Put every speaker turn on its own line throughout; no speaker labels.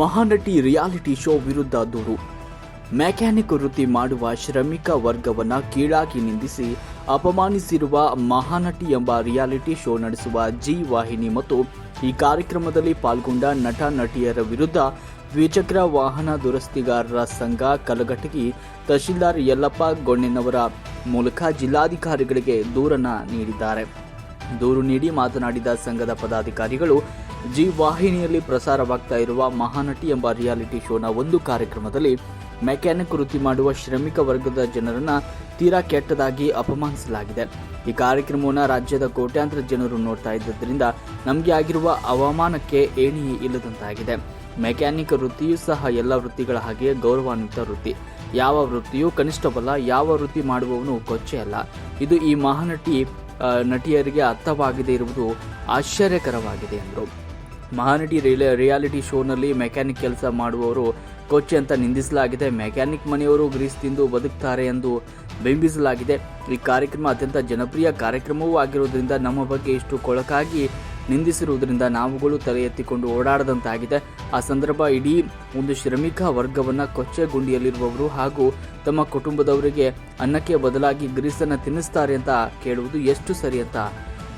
Mahanati reality show ವಿರುದ್ಧ ದೂರು. Mechanic ವೃತ್ತಿ ಮಾಡುವ ಶ್ರಮಿಕ ವರ್ಗವನ್ನು ಕೀಳಾಗಿ ನಿಂದಿಸಿ ಅಪಮಾನಿಸಿರುವ ಮಹಾನಟಿ ಎಂಬ ರಿಯಾಲಿಟಿ ಶೋ ನಡೆಸುವ ಜಿ ವಾಹಿನಿ ಮತ್ತು ಈ ಕಾರ್ಯಕ್ರಮದಲ್ಲಿ ಪಾಲ್ಗೊಂಡ ನಟ ನಟಿಯರ ವಿರುದ್ಧ ದ್ವಿಚಕ್ರ ವಾಹನ ದುರಸ್ತಿಗಾರರ ಸಂಘ ಕಲಘಟಗಿ ತಹಶೀಲ್ದಾರ್ ಯಲ್ಲಪ್ಪ ಗೊಣ್ಣೆನವರ ಮೂಲಕ ಜಿಲ್ಲಾಧಿಕಾರಿಗಳಿಗೆ ದೂರನ್ನು ನೀಡಿದ್ದಾರೆ. ದೂರು ನೀಡಿ ಮಾತನಾಡಿದ ಸಂಘದ ಪದಾಧಿಕಾರಿಗಳು ಜಿ ವಾಹಿನಿಯಲ್ಲಿ ಪ್ರಸಾರವಾಗ್ತಾ ಇರುವ ಮಹಾನಟಿ ಎಂಬ ರಿಯಾಲಿಟಿ ಶೋನ ಒಂದು ಕಾರ್ಯಕ್ರಮದಲ್ಲಿ ಮೆಕ್ಯಾನಿಕ್ ವೃತ್ತಿ ಮಾಡುವ ಶ್ರಮಿಕ ವರ್ಗದ ಜನರನ್ನ ತೀರಾ ಕೆಟ್ಟದಾಗಿ ಅಪಮಾನಿಸಲಾಗಿದೆ. ಈ ಕಾರ್ಯಕ್ರಮವನ್ನು ರಾಜ್ಯದ ಕೋಟ್ಯಾಂತರ ಜನರು ನೋಡ್ತಾ ಇದ್ದರಿಂದ ನಮಗೆ ಆಗಿರುವ ಅವಮಾನಕ್ಕೆ ಏಣಿ ಇಲ್ಲದಂತಾಗಿದೆ. ಮೆಕ್ಯಾನಿಕ್ ವೃತ್ತಿಯೂ ಸಹ ಎಲ್ಲ ವೃತ್ತಿಗಳ ಹಾಗೆ ಗೌರವಾನ್ವಿತ ವೃತ್ತಿ. ಯಾವ ವೃತ್ತಿಯೂ ಕನಿಷ್ಠವಲ್ಲ, ಯಾವ ವೃತ್ತಿ ಮಾಡುವವನು ಕೊಚ್ಚೆ ಅಲ್ಲ. ಇದು ಈ ಮಹಾನಟಿ ನಟಿಯರಿಗೆ ಅರ್ಥವಾಗದೇ ಇರುವುದು ಆಶ್ಚರ್ಯಕರವಾಗಿದೆ ಎಂದರು. ಮಹಾನಟಿ ರಿಯಲ್ ರಿಯಾಲಿಟಿ ಶೋನಲ್ಲಿ ಮೆಕ್ಯಾನಿಕ್ ಕೆಲಸ ಮಾಡುವವರು ಕೊಚ್ಚೆ ಅಂತ ನಿಂದಿಸಲಾಗಿದೆ. ಮೆಕ್ಯಾನಿಕ್ ಮನೆಯವರು ಗ್ರೀಸ್ ತಿಂದು ಬದುಕ್ತಾರೆ ಎಂದು ಬಿಂಬಿಸಲಾಗಿದೆ. ಈ ಕಾರ್ಯಕ್ರಮ ಅತ್ಯಂತ ಜನಪ್ರಿಯ ಕಾರ್ಯಕ್ರಮವೂ ಆಗಿರುವುದರಿಂದ ನಮ್ಮ ಬಗ್ಗೆ ಇಷ್ಟು ಕೊಳಕಾಗಿ ನಿಂದಿಸಿರುವುದರಿಂದ ನಾವುಗಳು ತಲೆ ಎತ್ತಿಕೊಂಡು ಓಡಾಡದಂತಾಗಿದೆ. ಆ ಸಂದರ್ಭ ಇಡೀ ಒಂದು ಶ್ರಮಿಕ ವರ್ಗವನ್ನು ಕೊಚ್ಚೆ ಗುಂಡಿಯಲ್ಲಿರುವವರು ಹಾಗೂ ತಮ್ಮ ಕುಟುಂಬದವರಿಗೆ ಅನ್ನಕ್ಕೆ ಬದಲಾಗಿ ಗ್ರೀಸನ್ನು ತಿನ್ನಿಸ್ತಾರೆ ಅಂತ ಕೇಳುವುದು ಎಷ್ಟು ಸರಿ ಅಂತ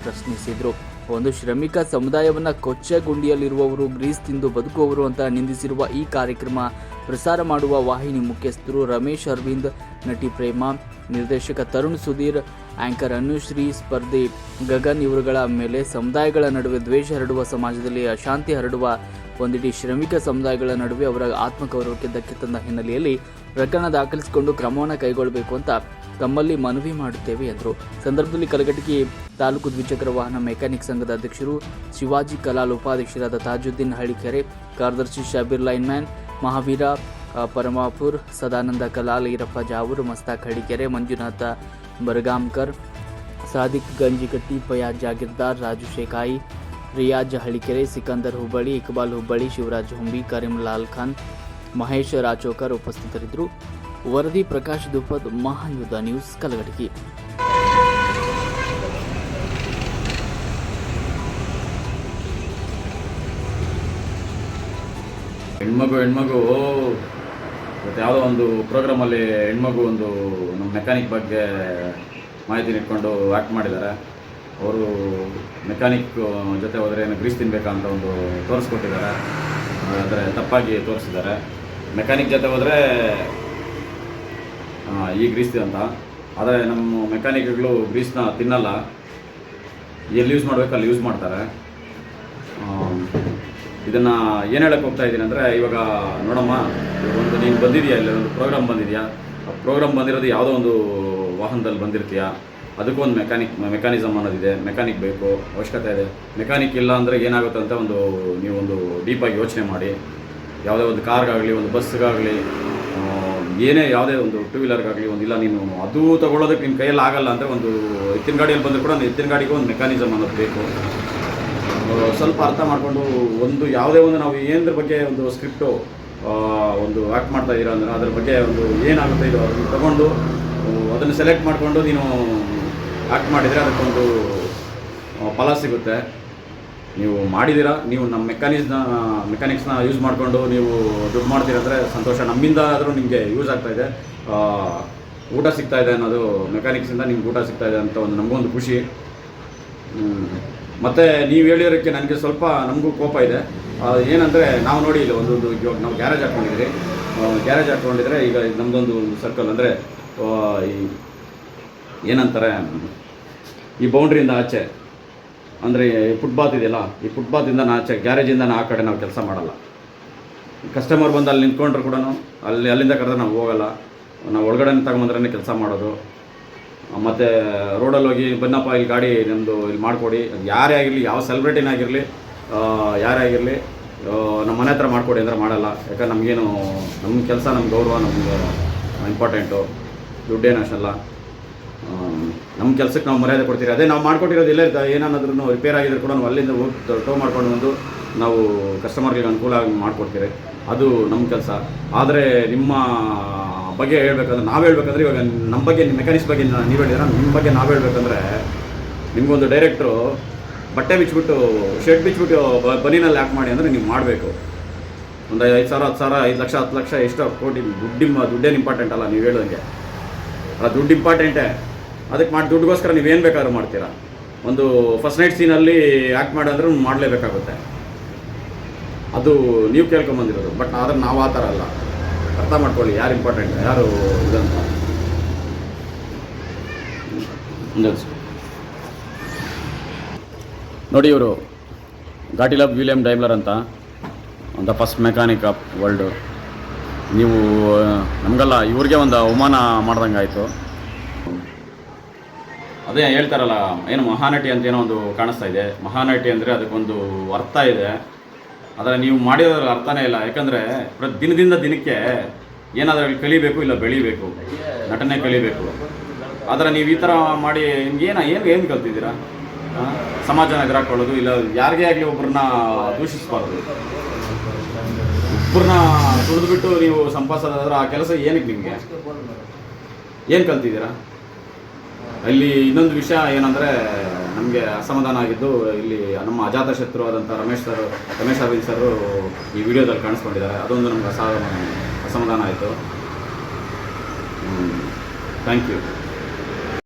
ಪ್ರಶ್ನಿಸಿದರು. ಒಂದು ಶ್ರಮಿಕ ಸಮುದಾಯವನ್ನ ಕೊಚ್ಚೆ ಗುಂಡಿಯಲ್ಲಿರುವವರು ಗ್ರೀಸ್ ತಿಂದು ಬದುಕುವವರು ಅಂತ ನಿಂದಿಸಿರುವ ಈ ಕಾರ್ಯಕ್ರಮ, ಪ್ರಸಾರ ಮಾಡುವ ವಾಹಿನಿ ಮುಖ್ಯಸ್ಥರು ರಮೇಶ್ ಅರವಿಂದ್, ನಟಿ ಪ್ರೇಮ, ನಿರ್ದೇಶಕ ತರುಣ್ ಸುಧೀರ್, ಆಂಕರ್ ಅನುಶ್ರೀ, ಸ್ಪರ್ಧಿ ಗಗನ್ ಇವರುಗಳ ಮೇಲೆ ಸಮುದಾಯಗಳ ನಡುವೆ ದ್ವೇಷ ಹರಡುವ ಸಮಾಜದಲ್ಲಿ ಅಶಾಂತಿ ಹರಡುವ ಒಂದಿಡೀ ಶ್ರಮಿಕ ಸಮುದಾಯಗಳ ನಡುವೆ ಅವರ ಆತ್ಮಗೌರವಕ್ಕೆ ಧಕ್ಕೆ ತಂದ ಹಿನ್ನೆಲೆಯಲ್ಲಿ ಪ್ರಕರಣ ದಾಖಲಿಸಿಕೊಂಡು ಕ್ರಮವನ್ನು ಕೈಗೊಳ್ಳಬೇಕು ಅಂತ ತಮ್ಮಲ್ಲಿ ಮನವಿ ಮಾಡುತ್ತೇವೆ ಎಂದರು. ಸಂದರ್ಭದಲ್ಲಿ ಕಲಘಟಗಿ ತಾಲೂಕು ದ್ವಿಚಕ್ರ ವಾಹನ ಮೆಕ್ಯಾನಿಕ್ ಸಂಘದ ಅಧ್ಯಕ್ಷರು ಶಿವಾಜಿ ಕಲಾಲ್ ಉಪಾಧ್ಯಕ್ಷರಾದ ತಾಜುದ್ದೀನ್ ಹಳ್ಳಿಕೆರೆ ಕಾರ್ಯದರ್ಶಿ ಶಬೀರ್ ಲೈನ್ಮ್ಯಾನ್, ಮಹಾವೀರ ಪರಮಾಪುರ್, ಸದಾನಂದ ಕಲಾಲ್, ಈರಪ್ಪ ಜಾವೂರ್, ಮಸ್ತಾಕ್ ಹಳ್ಳಿಕೆರೆ ಮಂಜುನಾಥ ಬರಗಾಮ್ಕರ್ ಸಾದಿಕ್ ಗಂಜಿಕಟ್ಟಿ ಫಯಾಜ್ ಜಾಗೀರ್ದಾರ್, ರಾಜು ಶೇಖಾಯಿ, ರಿಯಾಜ್ ಹಳ್ಳಿಕೆರೆ ಸಿಕಂದರ್ ಹುಬ್ಬಳ್ಳಿ, ಇಕ್ಬಾಲ್ ಹುಬ್ಬಳ್ಳಿ, ಶಿವರಾಜ್ ಹುಂಬಿ ಕರೀಂ ಲಾಲ್ ಖಾನ್, ಮಹೇಶ್ ರಾಚೋಕರ್ ಉಪಸ್ಥಿತರಿದ್ದರು. ವರದಿ ಪ್ರಕಾಶ್ ದುಪ್ಪದ್ ಮಹಾಯುದ್ಧ ನ್ಯೂಸ್ ಕಲಘಟಕಿ.
ಹೆಣ್ಮಗು ಹೆಣ್ಮಗು, ಮತ್ತು ಯಾವುದೋ ಒಂದು ಪ್ರೋಗ್ರಾಮಲ್ಲಿ ಹೆಣ್ಮಗು ಒಂದು ನಮ್ಮ ಮೆಕ್ಯಾನಿಕ್ ಬಗ್ಗೆ ಮಾಹಿತಿ ಇಟ್ಕೊಂಡು ಆ್ಯಕ್ಟ್ ಮಾಡಿದ್ದಾರೆ. ಅವರು ಮೆಕ್ಯಾನಿಕ್ ಜೊತೆ ಹೋದರೆ ಏನು ಗ್ರೀಸ್ ತಿನ್ಬೇಕಾ ಅಂತ ಒಂದು ತೋರಿಸ್ಕೊಟ್ಟಿದ್ದಾರೆ. ಆದರೆ ತಪ್ಪಾಗಿ ತೋರಿಸಿದ್ದಾರೆ. ಮೆಕ್ಯಾನಿಕ್ ಜೊತೆ ಹೋದರೆ ಈ ಗ್ರೀಸ್ ಅಂತ. ಆದರೆ ನಮ್ಮ ಮೆಕ್ಯಾನಿಕ್ಗಳು ಗ್ರೀಸ್ನ ತಿನ್ನಲ್ಲ. ಎಲ್ಲಿ ಯೂಸ್ ಮಾಡಬೇಕು ಅಲ್ಲಿ ಯೂಸ್ ಮಾಡ್ತಾರೆ. ಇದನ್ನು ಏನು ಹೇಳಕ್ಕೆ ಹೋಗ್ತಾ ಇದ್ದೀನಿ ಅಂದರೆ ಇವಾಗ ನೋಡಮ್ಮ ಒಂದು ನೀನು ಬಂದಿದೆಯಾ ಇಲ್ಲ, ಒಂದು ಪ್ರೋಗ್ರಾಮ್ ಬಂದಿದೆಯಾ? ಆ ಪ್ರೋಗ್ರಾಮ್ ಬಂದಿರೋದು ಯಾವುದೋ ಒಂದು ವಾಹನದಲ್ಲಿ ಬಂದಿರ್ತೀಯಾ? ಅದಕ್ಕೂ ಒಂದು ಮೆಕ್ಯಾನಿಕ್, ಮೆಕ್ಯಾನಿಸಮ್ ಅನ್ನೋದಿದೆ. ಮೆಕ್ಯಾನಿಕ್ ಬೇಕು, ಅವಶ್ಯಕತೆ ಇದೆ. ಮೆಕ್ಯಾನಿಕ್ ಇಲ್ಲ ಅಂದರೆ ಏನಾಗುತ್ತೆ ಅಂತ ಒಂದು ನೀವು ಒಂದು ಡೀಪಾಗಿ ಯೋಚನೆ ಮಾಡಿ. ಯಾವುದೇ ಒಂದು ಕಾರ್ಗಾಗಲಿ, ಒಂದು ಬಸ್ಗಾಗಲಿ ಏನೇ ಯಾವುದೇ ಒಂದು ಟೂ ವೀಲರ್ಗಾಗಲಿ ಒಂದು ಇಲ್ಲ, ನೀನು ಅದು ತಗೊಳ್ಳೋದಕ್ಕೆ ನಿನ್ನ ಕೈಯಲ್ಲಿ ಆಗಲ್ಲ ಅಂದರೆ ಒಂದು ಎತ್ತಿನ ಗಾಡಿಯಲ್ಲಿ ಬಂದರೂ ಕೂಡ ಎತ್ತಿನ ಗಾಡಿಗೆ ಒಂದು ಮೆಕ್ಯಾನಿಸಮ್ ಅನ್ನೋದು ಬೇಕು. ಸ್ವಲ್ಪ ಅರ್ಥ ಮಾಡಿಕೊಂಡು ಒಂದು ಯಾವುದೇ ಒಂದು ನಾವು ಏನದ್ರ ಬಗ್ಗೆ ಒಂದು ಸ್ಕ್ರಿಪ್ಟು ಒಂದು ಆ್ಯಕ್ಟ್ ಮಾಡ್ತಾ ಇದ್ದೀರಾ ಅಂದರೆ ಅದ್ರ ಬಗ್ಗೆ ಒಂದು ಏನಾಗುತ್ತೆ ಇದು ಅದನ್ನು ತಗೊಂಡು ಅದನ್ನು ಸೆಲೆಕ್ಟ್ ಮಾಡಿಕೊಂಡು ನೀನು ಆ್ಯಕ್ಟ್ ಮಾಡಿದರೆ ಅದಕ್ಕೊಂದು ಫಲ ಸಿಗುತ್ತೆ. ನೀವು ಮಾಡಿದ್ದೀರಾ? ನೀವು ನಮ್ಮ ಮೆಕ್ಯಾನಿಕ್ಸ್ನ ಮೆಕ್ಯಾನಿಕ್ಸ್ನ ಯೂಸ್ ಮಾಡಿಕೊಂಡು ನೀವು ದುಡ್ಡು ಮಾಡ್ತೀರ ಅಂದರೆ ಸಂತೋಷ. ನಮ್ಮಿಂದ ಆದರೂ ನಿಮಗೆ ಯೂಸ್ ಆಗ್ತಾ ಇದೆ. ಆ, ಊಟ ಸಿಗ್ತಾ ಇದೆ ಅನ್ನೋದು ಮೆಕ್ಯಾನಿಕ್ಸಿಂದ ನಿಮ್ಗೆ ಊಟ ಸಿಗ್ತಾ ಇದೆ ಅಂತ ಒಂದು ನಮಗೊಂದು ಖುಷಿ. ಮತ್ತು ನೀವು ಹೇಳಿರೋಕ್ಕೆ ನನಗೆ ಸ್ವಲ್ಪ ನಮಗೂ ಕೋಪ ಇದೆ. ಏನಂದರೆ ನಾವು ನೋಡಿ ಇಲ್ಲ ಒಂದೊಂದು ಇವಾಗ ನಾವು ಗ್ಯಾರೇಜ್ ಹಾಕ್ಕೊಂಡಿದ್ದೀರಿ ಗ್ಯಾರೇಜ್ ಹಾಕ್ಕೊಂಡಿದ್ರೆ ಈಗ ನಮ್ಮದೊಂದು ಸರ್ಕಲ್ ಅಂದರೆ ಈ ಏನಂತಾರೆ ಈ ಬೌಂಡ್ರಿಯಿಂದ ಆಚೆ. ಅಂದರೆ ಫುಟ್ಪಾತ್ ಇದೆಯಲ್ಲ, ಈ ಫುಟ್ಪಾತಿಂದ ಆಚೆ ಗ್ಯಾರೇಜಿಂದ ಆ ಕಡೆ ನಾವು ಕೆಲಸ ಮಾಡಲ್ಲ. ಕಸ್ಟಮರ್ ಬಂದು ಅಲ್ಲಿ ನಿಂತ್ಕೊಂಡ್ರು ಕೂಡ ಅಲ್ಲಿ, ಅಲ್ಲಿಂದ ಕರೆದ್ರೆ ನಾವು ಹೋಗಲ್ಲ. ನಾವು ಒಳಗಡೆ ತಗೊಂಬಂದ್ರೆ ಕೆಲಸ ಮಾಡೋದು. ಮತ್ತು ರೋಡಲ್ಲಿ ಹೋಗಿ, ಬನ್ನಪ್ಪ, ಇಲ್ಲಿ ಗಾಡಿ ನಮ್ಮದು ಇಲ್ಲಿ ಮಾಡಿಕೊಡಿ. ಯಾರೇ ಆಗಿರಲಿ, ಯಾವ ಸೆಲೆಬ್ರಿಟಿನೇ ಆಗಿರಲಿ ಯಾರೇ ಆಗಿರಲಿ ನಮ್ಮ ಮನೆ ಹತ್ರ ಮಾಡಿಕೊಡಿ ಅಂದರೆ ಮಾಡಲ್ಲ. ಯಾಕಂದ್ರೆ ನಮಗೇನು ನಮ್ಮ ಕೆಲಸ ನಮ್ಮ ಗೌರವ, ನಮಗೆ ಇಂಪಾರ್ಟೆಂಟು ದುಡ್ಡೇನು ಅಷ್ಟಲ್ಲ. ನಮ್ಮ ಕೆಲಸಕ್ಕೆ ನಾವು ಮರ್ಯಾದೆ ಕೊಡ್ತೀವಿ ಅದೇ ನಾವು ಮಾಡ್ಕೊಟ್ಟಿರೋದು ಇಲ್ಲೇ ಏನಾದ್ರೂ ರಿಪೇರ್ ಆಗಿದ್ರು ಕೂಡ ನಾವು ಅಲ್ಲಿಂದ ಹೋಗಿ ಟೋ ಮಾಡ್ಕೊಂಡು ಬಂದು ನಾವು ಕಸ್ಟಮರ್ಗೆ ಅನುಕೂಲ ಆಗಿ ಮಾಡಿಕೊಡ್ತೀವಿ ಅದು ನಮ್ಮ ಕೆಲಸ. ಆದರೆ ನಿಮ್ಮ ಬಗ್ಗೆ ಹೇಳ್ಬೇಕಂದ್ರೆ ನಾವು ಹೇಳ್ಬೇಕಂದ್ರೆ ಇವಾಗ ನಮ್ಮ ಬಗ್ಗೆ ಮೆಕ್ಯಾನಿಕ್ಸ್ ಬಗ್ಗೆ ನೀವು ಹೇಳಿದ್ರೆ ನಿಮ್ಮ ಬಗ್ಗೆ ನಾವು ಹೇಳ್ಬೇಕಂದ್ರೆ ನಿಮಗೊಂದು ಡೈರೆಕ್ಟ್ರು ಬಟ್ಟೆ ಬಿಚ್ಚಿಬಿಟ್ಟು ಶರ್ಟ್ ಬಿಚ್ಚಿಬಿಟ್ಟು ಬನಿನಲ್ಲಿ ಯಾಕೆ ಮಾಡಿ ಅಂದರೆ ನೀವು ಮಾಡಬೇಕು. ಒಂದು ಐದು ಸಾವಿರ, ಹತ್ತು ಸಾವಿರ, ಐದು ಲಕ್ಷ, ಹತ್ತು ಲಕ್ಷ ಎಷ್ಟೋ ಕೋಟಿ ದುಡ್ಡಿಮ್ಮ ದುಡ್ಡೇನು ಇಂಪಾರ್ಟೆಂಟ್ ಅಲ್ಲ ನೀವು ಹೇಳ್ದಂಗೆ. ಅಲ್ಲ ದುಡ್ಡು ಇಂಪಾರ್ಟೆಂಟೇ ಅದಕ್ಕೆ ಮಾಡಿ ದುಡ್ಡುಗೋಸ್ಕರ ನೀವೇನು ಬೇಕಾದ್ರೂ ಮಾಡ್ತೀರಾ? ಒಂದು ಫಸ್ಟ್ ನೈಟ್ ಸೀನಲ್ಲಿ ಆ್ಯಕ್ಟ್ ಮಾಡಿದ್ರೆ ಮಾಡಲೇಬೇಕಾಗುತ್ತೆ. ಅದು ನೀವು ಕೇಳ್ಕೊಂಬಂದಿರೋದು. ಬಟ್ ಆದರೆ ನಾವು ಆ ಥರ ಅಲ್ಲ. ಅರ್ಥ ಮಾಡ್ಕೊಳ್ಳಿ, ಯಾರು ಇಂಪಾರ್ಟೆಂಟ್ ಯಾರು ಇದಂತ. ನೋಡಿ ಇವರು ಘಾಟಿಲಬ್ ವಿಲಿಯಂ ಡೈಮ್ಲರ್ ಅಂತ. The first mechanic of world ನೀವು ನಮಗೆಲ್ಲ, ಇವ್ರಿಗೆ ಒಂದು ಅವಮಾನ ಮಾಡ್ದಂಗೆ ಆಯಿತು ಅದೇ ಹೇಳ್ತಾರಲ್ಲ, ಏನು ಮಹಾನಟಿ ಅಂತ ಏನೋ ಒಂದು ಕಾಣಿಸ್ತಾ ಇದೆ. ಮಹಾನಟಿ ಅಂದರೆ ಅದಕ್ಕೊಂದು ಅರ್ಥ ಇದೆ. ಆದರೆ ನೀವು ಮಾಡಿರೋದ್ರ ಅರ್ಥನೇ ಇಲ್ಲ. ಯಾಕಂದರೆ ಪ್ರತಿ ದಿನದಿಂದ ದಿನಕ್ಕೆ ಏನಾದರೂ ಕಲಿಬೇಕು ಇಲ್ಲ ಬೆಳಿಬೇಕು. ನಟನೆ ಕಲಿಬೇಕು. ಆದರೆ ನೀವು ಈ ಥರ ಮಾಡಿ ಏನು ಏನು ಏನು ಕಲ್ತಿದ್ದೀರಾ? ಸಮಾಜನ ಎದುರಾಕೊಳ್ಳೋದು ಇಲ್ಲ, ಯಾರಿಗೇ ಆಗಲಿ ಒಬ್ಬರನ್ನ ದೂಷಿಸಬಾರ್ದು. ಒಬ್ಬರನ್ನ ತುಳಿದ್ಬಿಟ್ಟು ನೀವು ಸಂಪಾದಿಸೋದಾದ್ರೆ ಆ ಕೆಲಸ ಏನಕ್ಕೆ ನಿಮಗೆ? ಏನು ಕಲ್ತಿದ್ದೀರಾ? ಅಲ್ಲಿ ಇನ್ನೊಂದು ವಿಷಯ ಏನಂದರೆ ನಮಗೆ ಅಸಮಾಧಾನ ಆಗಿದ್ದು ಇಲ್ಲಿ ನಮ್ಮ ಅಜಾತ ಶತ್ರು ಆದಂಥ ರಮೇಶ್ ಸರ್, ರಮೇಶ್ ಅರವಿಂದ್ ಸರ್ ಈ ವಿಡಿಯೋದಲ್ಲಿ ಕಾಣಿಸ್ಕೊಂಡಿದ್ದಾರೆ. ಅದೊಂದು ನಮ್ಗೆ ಅಸಮಾಧಾನ ಅಸಮಾಧಾನ ಆಯಿತು. Thank you